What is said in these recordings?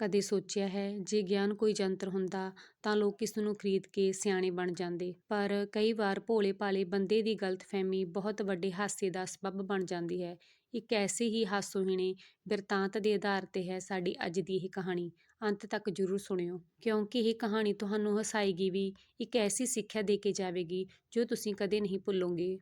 ਕਦੇ ਸੋਚਿਆ ਹੈ, ਜੇ ਗਿਆਨ ਕੋਈ ਜੰਤਰ ਹੁੰਦਾ ਤਾਂ ਲੋਕ ਇਸ ਨੂੰ ਖਰੀਦ ਕੇ ਸਿਆਣੇ ਬਣ ਜਾਂਦੇ। ਪਰ ਕਈ ਵਾਰ ਭੋਲੇ ਭਾਲੇ ਬੰਦੇ ਦੀ ਗਲਤਫਹਿਮੀ ਬਹੁਤ ਵੱਡੇ ਹਾਸੇ ਦਾ ਸਬੱਬ ਬਣ ਜਾਂਦੀ ਹੈ। ਇੱਕ ਐਸੇ ਹੀ ਹਾਸੋਹੀਣੇ ਬਿਰਤਾਂਤ ਦੇ ਆਧਾਰ ਤੇ ਹੈ ਸਾਡੀ ਅੱਜ ਦੀ ਇਹ ਕਹਾਣੀ। ਅੰਤ ਤੱਕ ਜ਼ਰੂਰ ਸੁਣਿਓ, ਕਿਉਂਕਿ ਇਹ ਕਹਾਣੀ ਤੁਹਾਨੂੰ ਹਸਾਏਗੀ ਵੀ ਇੱਕ ਐਸੀ ਸਿੱਖਿਆ ਦੇ ਕੇ ਜਾਵੇਗੀ ਜੋ ਤੁਸੀਂ ਕਦੇ ਨਹੀਂ ਭੁੱਲੋਗੇ।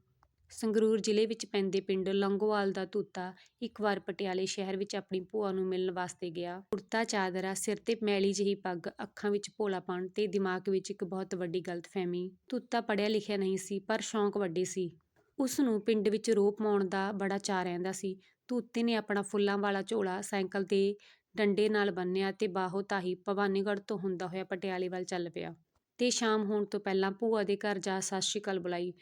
ਸੰਗਰੂਰ ਜ਼ਿਲ੍ਹੇ ਵਿੱਚ ਪੈਂਦੇ ਪਿੰਡ ਲੌਂਗੋਵਾਲ ਦਾ ਤੂਤਾ ਇੱਕ ਵਾਰ ਪਟਿਆਲੇ ਸ਼ਹਿਰ ਵਿੱਚ ਆਪਣੀ ਭੂਆ ਨੂੰ ਮਿਲਣ ਵਾਸਤੇ ਗਿਆ। ਕੁੜਤਾ, ਚਾਦਰਾ, ਸਿਰ ਤੇ ਮੈਲੀ ਜਿਹੀ ਪੱਗ, ਅੱਖਾਂ ਵਿੱਚ ਭੋਲਾਪਣ ਤੇ ਦਿਮਾਗ ਵਿੱਚ ਇੱਕ ਬਹੁਤ ਵੱਡੀ ਗਲਤਫਹਿਮੀ ਤੂਤਾ ਪੜ੍ਹਿਆ ਲਿਖਿਆ ਨਹੀਂ ਸੀ, ਪਰ ਸ਼ੌਂਕ ਵੱਡੇ ਸੀ। ਉਸ ਨੂੰ ਪਿੰਡ ਵਿੱਚ ਰੋਪ ਮਾਉਣ ਦਾ ਬੜਾ ਚਾਅ ਰਹਿੰਦਾ ਸੀ। ਤੂਤੇ ਨੇ ਆਪਣਾ ਫੁੱਲਾਂ ਵਾਲਾ ਝੋਲਾ ਸਾਈਕਲ ਦੇ ਡੰਡੇ ਨਾਲ ਬੰਨਿਆ ਤੇ ਬਾਹੋ ਤਾਹੀ ਭਵਾਨੀਗੜ੍ਹ ਤੋਂ ਹੁੰਦਾ ਹੋਇਆ ਪਟਿਆਲੇ ਵੱਲ ਚੱਲ ਪਿਆ। ਤੇ ਸ਼ਾਮ ਹੋਣ ਤੋਂ ਪਹਿਲਾਂ ਭੂਆ ਦੇ ਘਰ ਜਾ ਸਤਿ ਸ਼੍ਰੀ ਅਕਾਲ ਬੁਲਾਈ।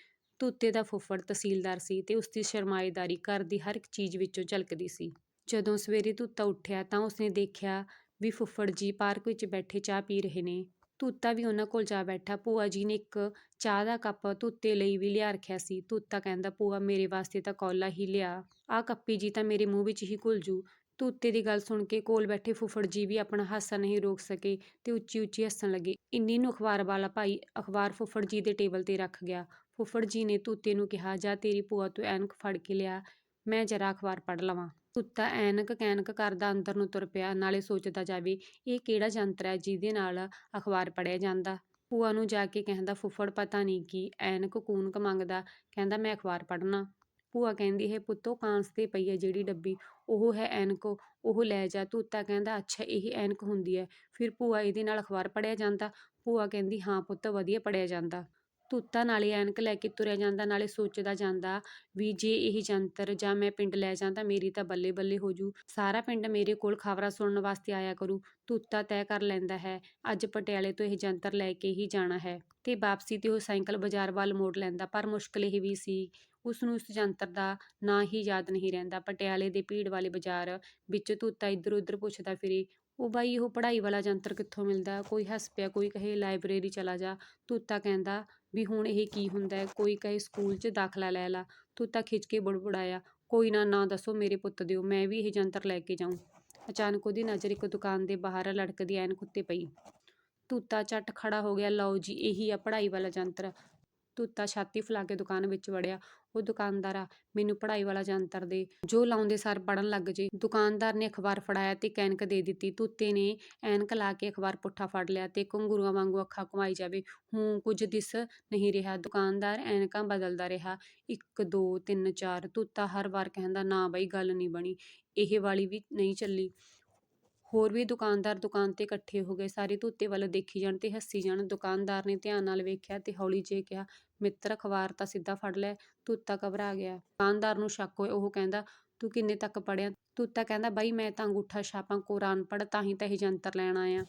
ਧੂਤੇ ਦਾ ਫੁੱਫੜ ਤਹਿਸੀਲਦਾਰ ਸੀ ਤੇ ਉਸਦੀ ਸ਼ਰਮਾਏਦਾਰੀ ਘਰ ਦੀ ਹਰ ਇੱਕ ਚੀਜ਼ ਵਿੱਚੋਂ ਝਲਕਦੀ ਸੀ। ਜਦੋਂ ਸਵੇਰੇ ਧੂਤਾ ਉੱਠਿਆ ਤਾਂ ਉਸਨੇ ਦੇਖਿਆ ਵੀ ਫੁੱਫੜ ਜੀ ਪਾਰਕ ਵਿੱਚ ਬੈਠੇ ਚਾਹ ਪੀ ਰਹੇ ਨੇ। ਧੂਤਾ ਵੀ ਉਹਨਾਂ ਕੋਲ ਜਾ ਬੈਠਾ। ਭੂਆ ਜੀ ਨੇ ਇੱਕ ਚਾਹ ਦਾ ਕੱਪ ਧੂਤੇ ਲਈ ਵੀ ਲਿਆ ਰੱਖਿਆ ਸੀ। ਧੂਤਾ ਕਹਿੰਦਾ, ਭੂਆ, ਮੇਰੇ ਵਾਸਤੇ ਤਾਂ ਕੌਲਾ ਹੀ ਲਿਆ। ਆਹ ਕੱਪੀ ਜੀ ਤਾਂ ਮੇਰੇ ਮੂੰਹ ਵਿੱਚ ਹੀ ਘੁਲ ਜੂ ਤੂਤੇ ਦੀ ਗੱਲ ਸੁਣ ਕੇ ਕੋਲ ਬੈਠੇ ਫੁੱਫੜ ਜੀ ਵੀ ਆਪਣਾ ਹਾਸਾ ਨਹੀਂ ਰੋਕ ਸਕੇ ਤੇ ਉੱਚੀ ਉੱਚੀ ਹੱਸਣ ਲੱਗੇ। ਇੰਨੀ ਨੂੰ ਅਖਬਾਰ ਵਾਲਾ ਭਾਈ ਅਖਬਾਰ ਫੁੱਫੜ ਜੀ ਦੇ ਟੇਬਲ ਤੇ ਰੱਖ ਗਿਆ। ਫੁੱਫੜ ਜੀ ਨੇ ਤੂਤੇ ਨੂੰ ਕਿਹਾ, ਜਾ ਤੇਰੀ ਭੂਆ ਤੂੰ ਐਨਕ ਫੜ ਕੇ ਲਿਆ, ਮੈਂ ਜਰਾ ਅਖਬਾਰ ਪੜ੍ਹ ਲਵਾਂ। ਤੂਤਾ ਐਨਕ ਕੈਨਕ ਕਰਦਾ ਅੰਦਰ ਨੂੰ ਤੁਰ ਪਿਆ, ਨਾਲੇ ਸੋਚਦਾ ਜਾਵੇ, ਇਹ ਕਿਹੜਾ ਯੰਤਰ ਹੈ ਜਿਹਦੇ ਨਾਲ ਅਖਬਾਰ ਪੜ੍ਹਿਆ ਜਾਂਦਾ? ਭੂਆ ਨੂੰ ਜਾ ਕੇ ਕਹਿੰਦਾ, ਫੁੱਫੜ, ਪਤਾ ਨਹੀਂ ਕੀ, ਐਨਕ ਕੂਨਕ ਮੰਗਦਾ? ਕਹਿੰਦਾ, ਮੈਂ ਅਖਬਾਰ ਪੜ੍ਹਨਾ। ਭੂਆ ਕਹਿੰਦੀ, ਹੈ ਪੁੱਤੋ, ਕਾਂਸ ਤੇ ਪਈ ਹੈ ਜਿਹੜੀ ਡੱਬੀ, ਉਹ ਹੈ ਐਨਕ, ਉਹ ਲੈ ਜਾ। ਤੂਤਾ ਕਹਿੰਦਾ, ਅੱਛਾ, ਇਹ ਐਨਕ ਹੁੰਦੀ ਹੈ। ਫਿਰ ਭੂਆ ਇਹਦੇ ਨਾਲ ਅਖਬਾਰ ਪੜ੍ਹਿਆ ਜਾਂਦਾ। ਭੂਆ ਕਹਿੰਦੀ, ਹਾਂ ਪੁੱਤ, ਵਧੀਆ ਪੜ੍ਹਿਆ ਜਾਂਦਾ। ਤੂਤਾ ਨਾਲੇ ਐਨਕ ਲੈ ਕੇ ਤੁਰਿਆ ਜਾਂਦਾ, ਨਾਲੇ ਸੋਚਦਾ ਜਾਂਦਾ ਵੀ ਜੇ ਇਹ ਜੰਤਰ ਜਾਂ ਮੈਂ ਪਿੰਡ ਲੈ ਜਾਂ ਤਾਂ ਮੇਰੀ ਤਾਂ ਬੱਲੇ ਬੱਲੇ ਹੋ ਜੂ। ਸਾਰਾ ਪਿੰਡ ਮੇਰੇ ਕੋਲ ਖਬਰਾਂ ਸੁਣਨ ਵਾਸਤੇ ਆਇਆ ਕਰੂ। ਧੂਤਾ ਤੈਅ ਕਰ ਲੈਂਦਾ ਹੈ। ਅੱਜ ਪਟਿਆਲੇ ਤੋਂ ਇਹ ਜੰਤਰ ਲੈ ਕੇ ਹੀ ਜਾਣਾ ਹੈ ਤੇ ਵਾਪਸੀ ਤੇ ਉਹ ਸਾਈਕਲ ਬਾਜ਼ਾਰ ਵੱਲ ਮੋੜ ਲੈਂਦਾ, ਪਰ ਮੁਸ਼ਕਲ ਇਹ ਵੀ ਸੀ ਉਸ ਨੂੰ ਉਸ ਜੰਤਰ ਦਾ ਨਾਂ ਹੀ ਯਾਦ ਨਹੀਂ ਰਹਿੰਦਾ। ਪਟਿਆਲੇ ਦੇ ਭੀੜ ਵਾਲੇ ਬਾਜ਼ਾਰ ਵਿੱਚ ਧੂਤਾ ਇੱਧਰ ਉੱਧਰ ਪੁੱਛਦਾ ਫਿਰੇ ਉਹ ਬਾਈ ਉਹ ਪੜ੍ਹਾਈ ਵਾਲਾ ਜੰਤਰ ਕਿੱਥੋਂ ਮਿਲਦਾ? ਕੋਈ ਹੱਸ ਪਿਆ, ਕੋਈ ਕਹੇ ਲਾਇਬ੍ਰੇਰੀ ਚਲਾ ਜਾ। ਤੂਤਾ ਕਹਿੰਦਾ ਵੀ ਹੁਣ ਇਹ ਕੀ ਹੁੰਦਾ? ਕੋਈ ਕਹੇ ਸਕੂਲ 'ਚ ਦਾਖਲਾ ਲੈ ਲਾ। ਤੂਤਾ ਖਿੱਚ ਕੇ ਬੁੜਬੁੜਾਇਆ, ਕੋਈ ਨਾ ਨਾ ਦੱਸੋ ਮੇਰੇ ਪੁੱਤ ਦਿਓ, ਮੈਂ ਵੀ ਇਹ ਯੰਤਰ ਲੈ ਕੇ ਜਾਊਂ। ਅਚਾਨਕ ਉਹਦੀ ਨਜ਼ਰ ਇੱਕ ਦੁਕਾਨ ਦੇ ਬਾਹਰ ਲੜਕਦੀ ਐਨਕ ਉੱਤੇ ਪਈ। ਤੂਤਾ ਚੱਟ ਖੜਾ ਹੋ ਗਿਆ, ਲਓ ਜੀ, ਇਹੀ ਆ ਪੜ੍ਹਾਈ ਵਾਲਾ ਯੰਤਰ ਤੂਤਾ ਛਾਤੀ ਫੁਲਾ ਕੇ ਦੁਕਾਨ ਵਿੱਚ ਵੜਿਆ। ਉਹ ਦੁਕਾਨਦਾਰ ਮੈਨੂੰ ਪੜ੍ਹਾਈ ਵਾਲਾ ਜੰਤਰ ਦੇ। ਜੋ ਲਾਉਂਦੇ ਸਾਰ ਪੜਨ ਲੱਗ ਜੇ। ਦੁਕਾਨਦਾਰ ਨੇ ਅਖਬਾਰ ਫੜਾਇਆ ਤੇ ਕੈਨਕ ਦੇ ਦਿੱਤੀ। ਤੂਤੇ ਨੇ ਐਨਕ ਲਾ ਕੇ ਅਖਬਾਰ ਪੁੱਠਾ ਫੜ ਲਿਆ ਤੇ ਘੁੰਗਰੂਆਂ ਵਾਂਗੂ ਅੱਖਾਂ ਘੁਮਾਈ ਜਾਵੇ। ਹੂੰ, ਕੁਝ ਦਿਸ ਨਹੀਂ ਰਿਹਾ। ਦੁਕਾਨਦਾਰ ਐਨਕਾਂ ਬਦਲਦਾ ਰਿਹਾ। 1 2 3 4 ਤੂਤਾ ਹਰ ਵਾਰ ਕਹਿੰਦਾ, ਨਾ ਬਈ, ਗੱਲ ਨਹੀਂ ਬਣੀ। ਇਹ ਵਾਲੀ ਵੀ ਨਹੀਂ ਚੱਲੀ। ਹੋਰ ਵੀ ਦੁਕਾਨਦਾਰ ਦੁਕਾਨ ਤੇ ਇਕੱਠੇ ਹੋ ਗਏ। ਸਾਰੇ ਤੂਤੇ ਵੱਲ ਦੇਖੀ ਜਾਣ ਤੇ ਹੱਸੀ ਜਾਣ। ਦੁਕਾਨਦਾਰ ਨੇ ਧਿਆਨ ਨਾਲ ਵੇਖਿਆ ਤੇ ਹੌਲੀ ਜੇ ਕਿਹਾ, ਮਿੱਤਰ, ਅਖਬਾਰ ਤਾਂ ਸਿੱਧਾ ਫੜ ਲੈ। ਤੂਤਾ ਘਬਰਾ ਗਿਆ। ਦੁਕਾਨਦਾਰ ਨੂੰ ਸ਼ੱਕ ਹੋਇਆ। ਉਹ ਕਹਿੰਦਾ, ਤੂੰ ਕਿੰਨੇ ਤੱਕ ਪੜਿਆ ਤੂਤਾ ਕਹਿੰਦਾ, ਬਾਈ, ਮੈਂ ਤਾਂ ਅੰਗੂਠਾ ਛਾਪਾਂ, ਕੁਰਾਨ ਪੜ੍ਹ, ਤਾਂ ਹੀ ਤਾਂ ਇਹ ਜੰਤਰ ਲੈਣ ਆਇਆ।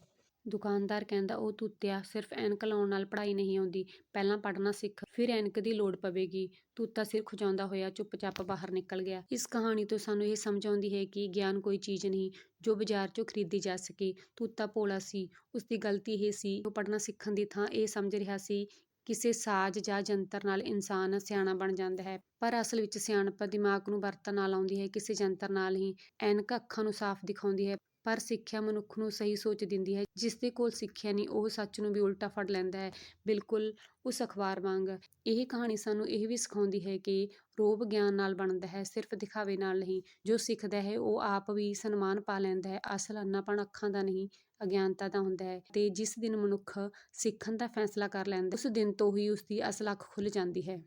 ਦੁਕਾਨਦਾਰ ਕਹਿੰਦਾ, ਉਹ ਤੂਤਿਆ ਸਿਰਫ ਐਨਕ ਲਾਉਣ ਨਾਲ ਪੜ੍ਹਾਈ ਨਹੀਂ ਆਉਂਦੀ, ਪਹਿਲਾਂ ਪੜ੍ਹਨਾ ਸਿੱਖ, ਫਿਰ ਐਨਕ ਦੀ ਲੋੜ ਪਵੇਗੀ। ਤੂਤਾ ਸਿਰ ਖੁਜਾਉਂਦਾ ਹੋਇਆ ਚੁੱਪਚਾਪ ਬਾਹਰ ਨਿਕਲ ਗਿਆ। ਇਸ ਕਹਾਣੀ ਤੋਂ ਸਾਨੂੰ ਇਹ ਸਮਝ ਆਉਂਦੀ ਹੈ ਕਿ ਗਿਆਨ ਕੋਈ ਚੀਜ਼ ਨਹੀਂ, ਜੋ ਬਾਜ਼ਾਰ 'ਚੋਂ ਖਰੀਦੀ ਜਾ ਸਕੇ। ਤੂਤਾ ਭੋਲਾ ਸੀ। ਉਸ ਦੀ ਗਲਤੀ ਇਹ ਸੀ, ਉਹ ਪੜ੍ਹਨਾ ਸਿੱਖਣ ਦੀ ਥਾਂ ਇਹ ਸਮਝ ਰਿਹਾ ਸੀ, ਕਿਸੇ ਸਾਜ਼ ਜਾਂ ਜੰਤਰ ਨਾਲ ਇਨਸਾਨ ਸਿਆਣਾ ਬਣ ਜਾਂਦਾ ਹੈ। ਪਰ ਅਸਲ ਵਿੱਚ ਸਿਆਣਪ ਦਿਮਾਗ ਨੂੰ ਵਰਤਣ ਨਾਲ ਆਉਂਦੀ ਹੈ, ਕਿਸੇ ਜੰਤਰ ਨਾਲ ਹੀ। ਐਨਕ ਅੱਖਾਂ ਨੂੰ ਸਾਫ਼ ਦਿਖਾਉਂਦੀ ਹੈ। ਪਰ ਸਿੱਖਿਆ ਮਨੁੱਖ ਨੂੰ ਸਹੀ ਸੋਚ ਦਿੰਦੀ ਹੈ ਜਿਸ ਦੇ ਕੋਲ ਸਿੱਖਿਆ ਨਹੀਂ, ਉਹ ਸੱਚ ਨੂੰ ਵੀ ਉਲਟਾ ਫੜ ਲੈਂਦਾ ਹੈ। ਬਿਲਕੁਲ ਉਸ ਅਖਬਾਰ ਵਾਂਗ ਇਹ ਕਹਾਣੀ ਸਾਨੂੰ ਇਹ ਵੀ ਸਿਖਾਉਂਦੀ ਹੈ ਕਿ ਰੋਬ ਗਿਆਨ ਨਾਲ ਬਣਦਾ ਹੈ, ਸਿਰਫ ਦਿਖਾਵੇ ਨਾਲ ਨਹੀਂ। ਜੋ ਸਿੱਖਦਾ ਹੈ, ਉਹ ਆਪ ਵੀ ਸਨਮਾਨ ਪਾ ਲੈਂਦਾ ਹੈ। ਅਸਲ ਅੰਨਾਪਣ ਅੱਖਾਂ ਦਾ ਨਹੀਂ, ਅਗਿਆਨਤਾ ਦਾ ਹੁੰਦਾ ਹੈ ਤੇ ਜਿਸ ਦਿਨ ਮਨੁੱਖ ਸਿੱਖਣ ਦਾ ਫੈਸਲਾ ਕਰ ਲੈਂਦਾ, ਉਸ ਦਿਨ ਤੋਂ ਹੀ ਉਸ ਦੀ ਅਸਲ ਅੱਖ ਖੁੱਲ ਜਾਂਦੀ ਹੈ।